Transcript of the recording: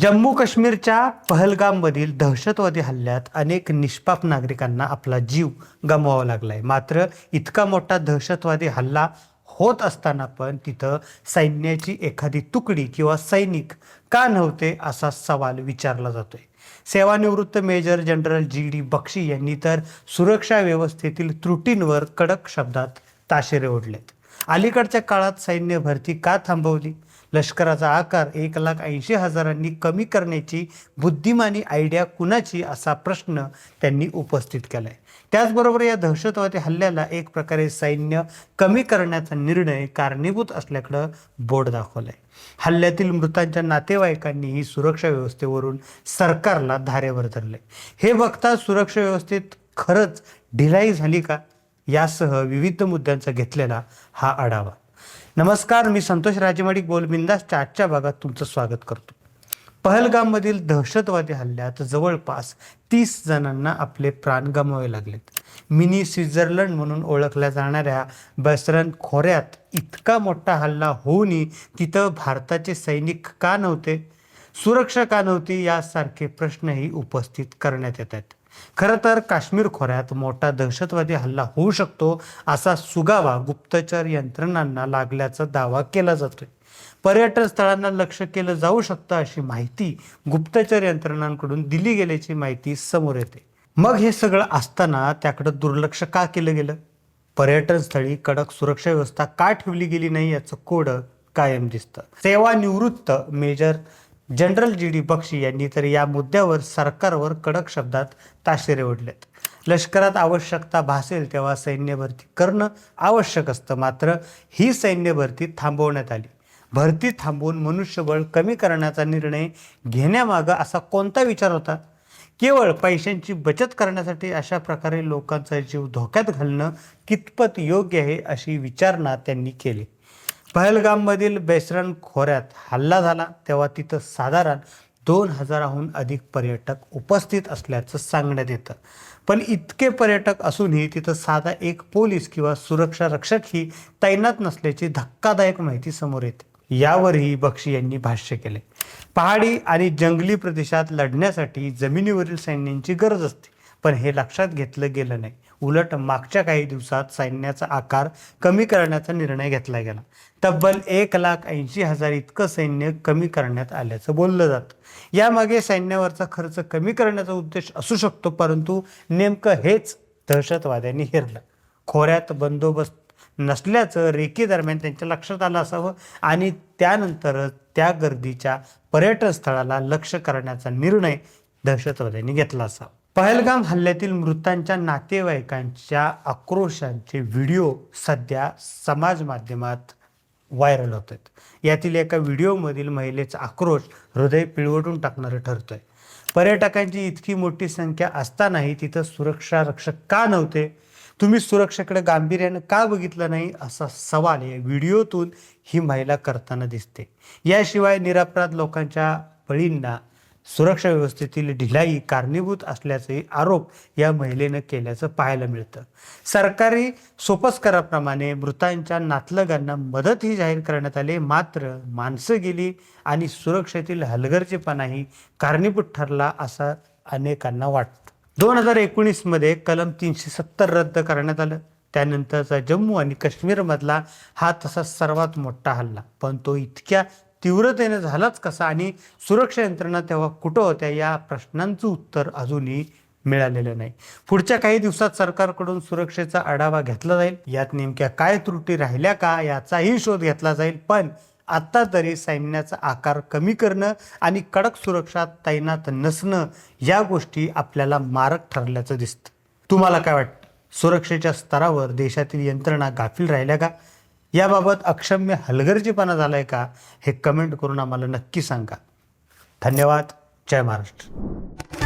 जम्मू काश्मीरच्या पहलगाममधील दहशतवादी हल्ल्यात अनेक निष्पाप नागरिकांना आपला जीव गमवावा लागलाय. मात्र इतका मोठा दहशतवादी हल्ला होत असताना पण तिथं सैन्याची एखादी तुकडी किंवा सैनिक का नव्हते असा सवाल विचारला जातोय. सेवानिवृत्त major general G D Bakshi यांनी तर सुरक्षा व्यवस्थेतील त्रुटींवर कडक शब्दात ताशेरे ओढलेत. अलीकडच्या काळात सैन्य भरती का थांबवली? लष्कराचा आकार एक लाख ऐंशी हजारांनी कमी करण्याची बुद्धिमानी आयडिया कुणाची असा प्रश्न त्यांनी उपस्थित केलाय. त्याचबरोबर या दहशतवादी हल्ल्याला एक प्रकारे सैन्य कमी करण्याचा निर्णय कारणीभूत असल्याकडं बोर्ड दाखवलाय. हल्ल्यातील मृतांच्या नातेवाईकांनी ही सुरक्षा व्यवस्थेवरून सरकारला धारेवर धरले हे बघता सुरक्षा व्यवस्थेत खरंच ढिलाई झाली का? यासह विविध मुद्द्यांचा घेतलेला हा आढावा. नमस्कार मी संतोष राजमाडी बोलबिंदासच्या आजच्या भागात तुमचं स्वागत करतो. पहलगाममधील दहशतवादी हल्ल्यात जवळपास तीस जणांना आपले प्राण गमावे लागलेत. मिनी स्वित्झर्लंड म्हणून ओळखल्या जाणाऱ्या बसरन खोऱ्यात इतका मोठा हल्ला होऊनही तिथं भारताचे सैनिक का नव्हते? सुरक्षा का नव्हती? यासारखे प्रश्नही उपस्थित करण्यात येत आहेत. खरं तर काश्मीर खोऱ्यात मोठा दहशतवादी हल्ला होऊ शकतो असा सुगावा गुप्तचर यंत्रणांना लागल्याचा दावा केला जातोय. पर्यटन स्थळांना लक्ष केलं जाऊ शकतं अशी माहिती गुप्तचर यंत्रणांकडून दिली गेल्याची माहिती समोर येते. मग हे सगळं असताना त्याकडे दुर्लक्ष का केलं गेलं? पर्यटन स्थळी कडक सुरक्षा व्यवस्था का ठेवली गेली नाही याचं कोड कायम दिसतं. सेवानिवृत्त major general G D Bakshi यांनी तर या मुद्द्यावर सरकारवर कडक शब्दात ताशेरे ओढलेत. लष्करात आवश्यकता भासेल तेव्हा सैन्य भरती करणं आवश्यक असतं मात्र ही सैन्य भरती थांबवण्यात आली. भरती थांबवून मनुष्यबळ कमी करण्याचा निर्णय घेण्यामागं असा कोणता विचार होता? केवळ पैशांची बचत करण्यासाठी अशा प्रकारे लोकांचा जीव धोक्यात घालणं कितपत योग्य आहे अशी विचारणा त्यांनी केली. पहलगाममधील बेसरण खोऱ्यात हल्ला झाला तेव्हा तिथं साधारण दोन हजाराहून अधिक पर्यटक उपस्थित असल्याचं सांगण्यात येतं. पण इतके पर्यटक असूनही तिथं साधा एक पोलीस किंवा सुरक्षा रक्षकही तैनात नसल्याची धक्कादायक माहिती समोर येते. यावरही बक्षी यांनी भाष्य केले. पहाडी आणि जंगली प्रदेशात लढण्यासाठी जमिनीवरील सैन्यांची गरज असते. पण हे लक्षात घेतलं गेलं नाही. उलट मागच्या काही दिवसात सैन्याचा आकार कमी करण्याचा निर्णय घेतला गेला. तब्बल एक लाख ऐंशी हजार इतकं सैन्य कमी करण्यात आल्याचं बोललं जातं. यामागे सैन्यावरचा खर्च कमी करण्याचा उद्देश असू शकतो परंतु नेमकं हेच दहशतवाद्यांनी हेरलं. खोऱ्यात बंदोबस्त नसल्याचं रेकी दरम्यान त्यांच्या लक्षात आलं असावं आणि त्यानंतर त्या गर्दीच्या पर्यटन स्थळाला लक्ष करण्याचा निर्णय दहशतवाद्यांनी घेतला असावा. पहलगाम हल्ल्यातील मृतांच्या नातेवाईकांच्या आक्रोशांचे व्हिडिओ सध्या समाज माध्यमात व्हायरल होत आहेत यातील एका व्हिडिओमधील महिलेचा आक्रोश हृदय पिळवटून टाकणारं ठरतोय. पर्यटकांची इतकी मोठी संख्या असतानाही तिथं सुरक्षा रक्षक का नव्हते? तुम्ही सुरक्षेकडे गांभीर्यानं का बघितलं नाही? असा सवाल या व्हिडिओतून ही महिला करताना दिसते. याशिवाय निरपराध लोकांच्या बळींना सुरक्षा व्यवस्थेतील ढिलाई कारणीभूत असल्याचे आरोप या महिलेनं केल्याचं पाहायला मिळतं. सरकारी सोपस्कराप्रमाणे मृतांच्या नातलगांना मदतही जाहीर करण्यात आली मात्र माणसं गेली आणि सुरक्षेतील हलगर्जीपणाही कारणीभूत ठरला असा अनेकांना वाटतं. दोन हजार एकोणीसमध्ये कलम तीनशे सत्तर रद्द करण्यात आलं. त्यानंतरचा जम्मू आणि काश्मीरमधला हा तसा सर्वात मोठा हल्ला. पण तो इतक्या तीव्रतेने झालाच कसा आणि सुरक्षा यंत्रणा तेव्हा कुठं होत्या या प्रश्नांचं उत्तर अजूनही मिळालेलं नाही. पुढच्या काही दिवसात सरकारकडून सुरक्षेचा आढावा घेतला जाईल. यात नेमक्या काय त्रुटी राहिल्या का याचाही शोध घेतला जाईल. पण आत्ता तरी सैन्याचा आकार कमी करणं आणि कडक सुरक्षा तैनात नसणं या गोष्टी आपल्याला मारक ठरल्याचं दिसतं. तुम्हाला काय वाटतं? सुरक्षेच्या स्तरावर देशातील यंत्रणा गाफील राहिल्या का? याबाबत अक्षम्य हलगर्जीपणा झाला आहे का हे कमेंट करून आम्हाला नक्की सांगा. धन्यवाद. जय महाराष्ट्र.